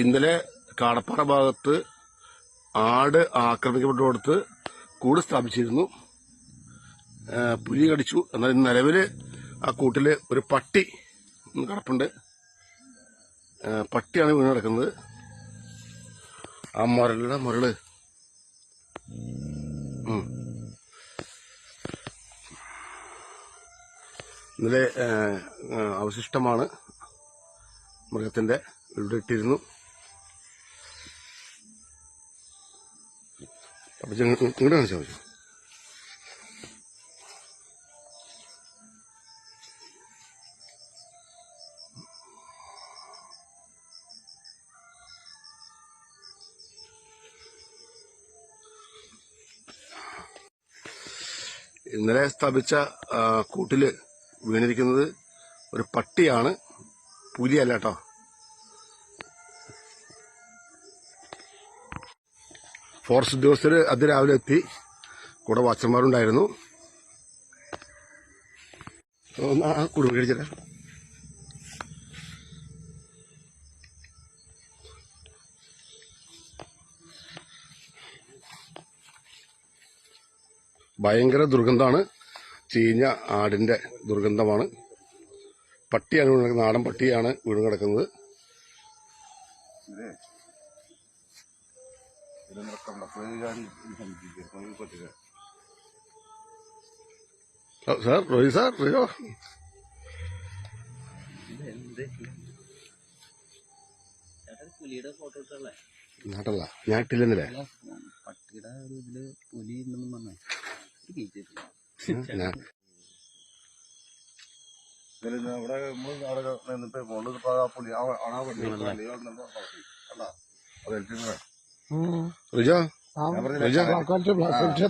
ഇന്നലെ കാടപ്പാറ ഭാഗത്ത് ആട് ആക്രമിക്കപ്പെട്ടടുത്ത് കൂട് സ്ഥാപിച്ചിരുന്നു. പുലി കടിച്ചു. എന്നാൽ നിലവിൽ ആ കൂട്ടിൽ ഒരു പട്ടി കിടപ്പുണ്ട്. പട്ടിയാണ് വീണ് കിടക്കുന്നത്. ആ മുരളുടെ മുരൾ. ഇന്നലെ അവശിഷ്ടമാണ് മൃഗത്തിന്റെ ഇവിടെ ഇട്ടിരുന്നു അപ്പൊ ഇങ്ങോട്ട് കാണിച്ചാൽ മതി. ഇന്നലെ സ്ഥാപിച്ച ആ, കൂട്ടിൽ വീണിരിക്കുന്നത് ഒരു പട്ടിയാണ്. പുലിയല്ല കേട്ടോ. ഫോറസ്റ്റ് ഉദ്യോഗസ്ഥര് അതിരാവിലെ എത്തി. കൂടെ വാച്ചന്മാരുണ്ടായിരുന്നു. ആ ഭയങ്കര ദുർഗന്ധമാണ്. ചീഞ്ഞ ആടിന്റെ ദുർഗന്ധമാണ്. പട്ടിയാണ് വീണ് കിടക്കുന്നത്. നാടൻ പട്ടിയാണ് വീണ് കിടക്കുന്നത്. സാർ റോയി സാർ റോയോ നാട്ടല്ല പട്ടിയുടെ ഒരു ഇതിൽ പുലി ഉണ്ടെന്ന് പറഞ്ഞേ ഞാൻ ഇവിടെ നമ്മൾ അവിടെ നിന്നിട്ട് ഇപ്പൊ ആ പുലി ആ നോക്കി. കണ്ടാ? അത് ഏൽപ്പിക്കുന്നതാ. റിജോ ഞാൻ പറഞ്ഞില്ലേ, റിജോ